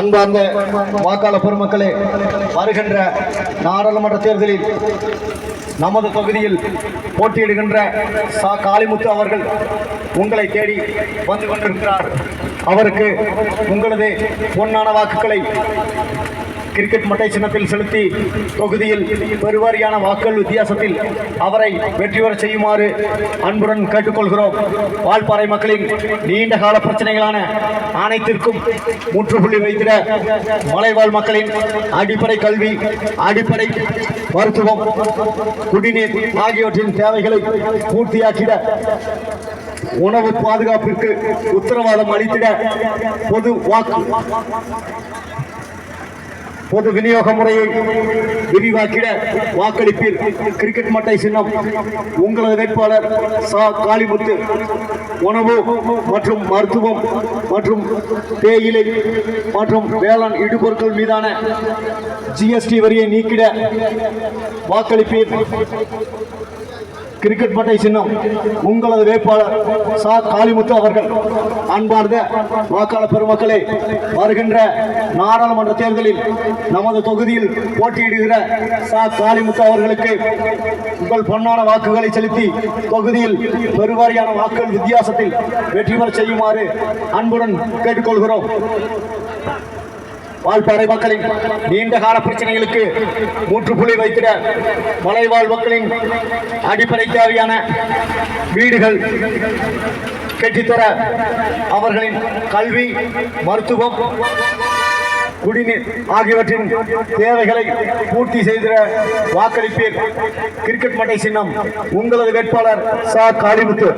அன்பார்ந்த வாக்காள பெருமக்களே வருகின்ற நாடாளுமன்ற தேர்தலில் நமது தொகுதியில் போட்டியிடுகின்ற சா காளிமுத்து அவர்கள் உங்களை தேடி வந்து கொண்டிருக்கிறார். அவருக்கு உங்களது பொன்னான வாக்குகளை கிரிக்கெட் மட்டை சின்னத்தில் செலுத்தி தொகுதியில் பெருவாரியான வாக்குகள் வித்தியாசத்தில் அவரை வெற்றி பெற செய்யுமாறு அன்புடன் கேட்டுக்கொள்கிறோம். வால்பாறை மக்களின் நீண்ட கால பிரச்சனைகளான அனைத்திற்கும் முற்றுப்புள்ளி வைத்திட மலைவாழ் மக்களின் அடிப்படை கல்வி அடிப்படை மருத்துவம் குடிநீர் ஆகியவற்றின் தேவைகளை பூர்த்தியாக்கிட உணவு பாதுகாப்பிற்கு உத்தரவாதம் அளித்திட பொது வாக்கு பொது விநியோக முறையை விரிவாக்கிட வாக்களிப்பீர். கிரிக்கெட் மட்டை சின்னம். உங்களது வேட்பாளர் சா. காளிமுத்து. உணவு மற்றும் மருத்துவம் மற்றும் தேயிலை மற்றும் வேளாண் இடுபொருட்கள் மீதான ஜிஎஸ்டி வரியை நீக்கிட வாக்களிப்பீர். கிரிக்கெட் பட்டை சின்னம். உங்களது வேட்பாளர் சா. காளிமுத்து அவர்கள். அன்பார்ந்த வாக்காளர் பெருமக்களே வருகின்ற நாடாளுமன்ற தேர்தலில் நமது தொகுதியில் போட்டியிடுகிற சா. காளிமுத்து அவர்களுக்கு உங்கள் பொன்னான வாக்குகளை செலுத்தி தொகுதியில் பெருவாரியான வாக்குகள் வித்தியாசத்தில் வெற்றி பெற செய்யுமாறு அன்புடன் கேட்டுக்கொள்கிறோம். வால்பாறை மக்களின் நீண்ட கால பிரச்சனைகளுக்கு முற்றுப்புள்ளி வைத்திட மலைவாழ் மக்களின் அடிப்படை தேவையான வீடுகள் கட்டித்தர அவர்களின் கல்வி மருத்துவம் குடிநீர் ஆகியவற்றின் தேவைகளை பூர்த்தி செய்திட வாக்களிப்பீர். கிரிக்கெட் மட்டை சின்னம் உங்களது வேட்பாளர் சா. காளிமுத்து.